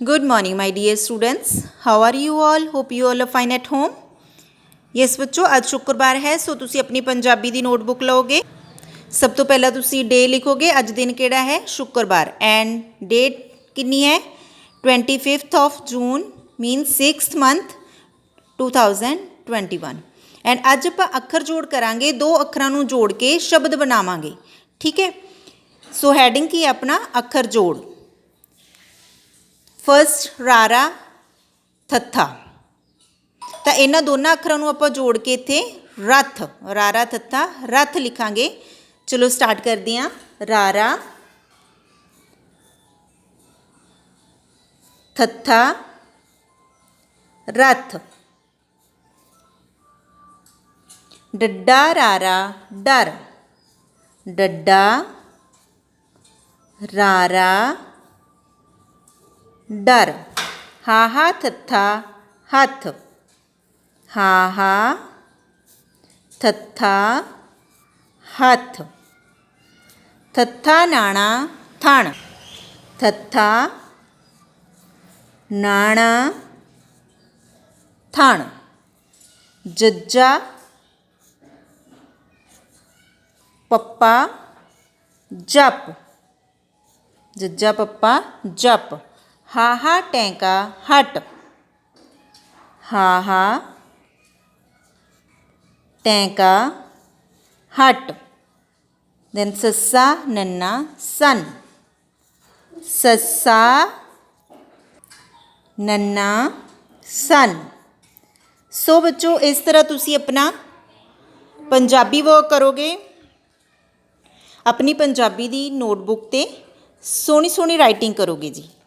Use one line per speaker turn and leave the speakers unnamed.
Good morning, my dear students. How are you all? Hope you all are fine at home. Yes ਬੱਚੋ ਅੱਜ ਸ਼ੁੱਕਰਵਾਰ ਹੈ ਸੋ ਤੁਸੀਂ ਆਪਣੀ ਪੰਜਾਬੀ ਦੀ ਨੋਟਬੁੱਕ ਲਓਗੇ ਸਭ ਤੋਂ ਪਹਿਲਾਂ ਤੁਸੀਂ ਡੇ ਲਿਖੋਗੇ ਅੱਜ ਦਿਨ ਕਿਹੜਾ ਹੈ ਸ਼ੁੱਕਰਵਾਰ ਐਂਡ ਡੇਟ ਕਿੰਨੀ ਹੈ 25th of June mean 6th month 2021 and ਅੱਜ ਆਪਾਂ ਅੱਖਰ ਜੋੜ ਕਰਾਂਗੇ ਦੋ ਅੱਖਰਾਂ ਨੂੰ ਜੋੜ ਕੇ ਸ਼ਬਦ ਬਣਾਵਾਂਗੇ ਠੀਕ ਹੈ ਸੋ ਹੈਡਿੰਗ ਕੀ ਹੈ ਆਪਣਾ ਅੱਖਰ ਜੋੜ ਫਰਸਟ ਰਾਰਾ ਥੱਥਾ ਤਾਂ ਇਹਨਾਂ ਦੋਨਾਂ ਅੱਖਰਾਂ ਨੂੰ ਆਪਾਂ ਜੋੜ ਕੇ ਇੱਥੇ ਰੱਥ ਰਾਰਾ ਥੱਥਾ ਰੱਥ ਲਿਖਾਂਗੇ ਚਲੋ ਸਟਾਰਟ ਕਰਦੇ ਹਾਂ ਰਾਰਾ ਥੱਥਾ ਰੱਥ ਡੱਡਾ डर। हा हा थथा हथ। हा हा थथा हथ। थथा नाणा थण। थथा नाणा थण। जज्जा पप्पा जप। जज्जा पप्पा जप। ਪੱਪਾ ਜਪ ਹਾਹਾ ਟੈਂਕਾ ਹਟ ਹਾਹਾ ਟੈਂਕਾ ਹਟ ਦੈਨ ਸੱਸਾ ਨੰਨਾ ਸਨ ਸੱਸਾ ਨੰਨਾ ਸਨ ਸੋ ਬੱਚੋ ਇਸ ਤਰ੍ਹਾਂ ਤੁਸੀਂ ਆਪਣਾ ਪੰਜਾਬੀ ਵਰਕ ਕਰੋਗੇ ਆਪਣੀ ਪੰਜਾਬੀ ਦੀ ਨੋਟਬੁੱਕ ਤੇ ਸੋਹਣੀ ਸੋਹਣੀ ਰਾਈਟਿੰਗ ਕਰੋਗੇ ਜੀ